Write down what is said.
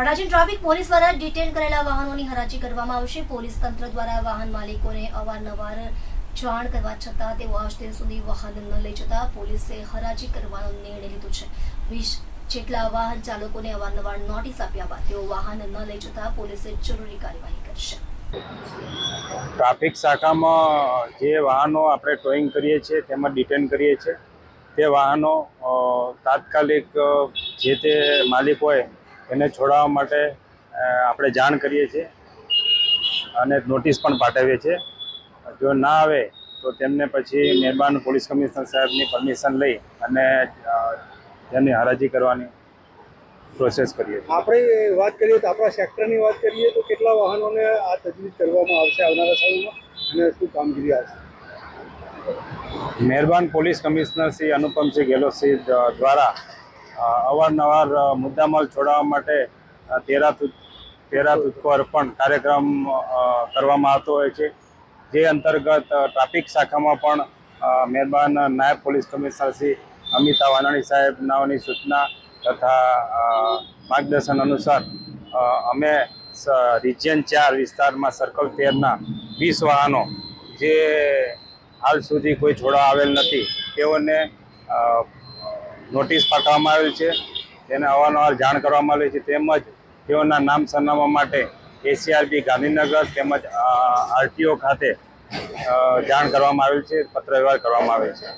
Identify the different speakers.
Speaker 1: Adajan traffic police દ્વારા detain કરેલા વાહનોની હરાજી કરવામાં આવશે. પોલીસ તંત્ર દ્વારા વાહન માલિકોને અવારનવાર જાણ કરવા છતાં તેઓ આજ દિન સુધી વાહન ન લઈ જતા પોલીસે હરાજી કરવાનો નિર્ણય લીધો છે. વીસ જેટલા વાહન ચાલકોને અવારનવાર નોટિસ આપ્યા બાદ તેઓ વાહન ન લઈ જતા પોલીસે જરૂરી કાર્યવાહી કરશે
Speaker 2: ટ્રાફિક શાખામાં જે વાહનો આપણે ટોઈંગ કરીએ છીએ, તેમાં ડિટેન કરીએ છીએ. તે વાહનો તાત્કાલિક જે તે માલિક હોય એને છોડાવવા માટે આપણે જાણ કરીએ છીએ અને નોટિસ પણ પાઠવીએ છીએ. જો ના આવે તો તેમને પછી મહેરબાન પોલીસ કમિશનર સાહેબની પરમિશન લઈ અને તેમની હરાજી કરવાની પ્રોસેસ કરીએ છીએ.
Speaker 3: આપણે વાત કરીએ તો આપણા સેક્ટરની વાત કરીએ તો કેટલા વાહનોને આ તજવીજ કરવામાં આવશે આવનારા સમયમાં અને શું કામગીરી આવશે?
Speaker 2: મહેરબાન પોલીસ કમિશનર શ્રી અનુપમસિંહ ગેહલોત દ્વારા અવારનવાર મુદ્દામાલ છોડાવવા માટે તેરા તેરા તુજકો અર્પણ કાર્યક્રમ કરવામાં આવતો હોય છે. જે અંતર્ગત ટ્રાફિક શાખામાં પણ મહેરબાન નાયબ પોલીસ કમિશનર શ્રી અમિતા વાનાણી સાહેબ નાઓની સૂચના તથા માર્ગદર્શન અનુસાર અમે રિજિયન ચાર વિસ્તારમાં સર્કલ તેરના વીસ વાહનો, જે હાલ સુધી કોઈ છોડા આવેલ નથી, તેઓને નોટિસ પાઠવવામાં આવેલ છે. તેને અવારનવાર જાણ કરવામાં આવેલી છે. તેમજ તેઓના નામ સરનામા માટે એસીઆરબી ગાંધીનગર તેમજ આરટીઓ ખાતે જાણ કરવામાં આવેલ છે. પત્ર વ્યવહાર કરવામાં આવેલ છે.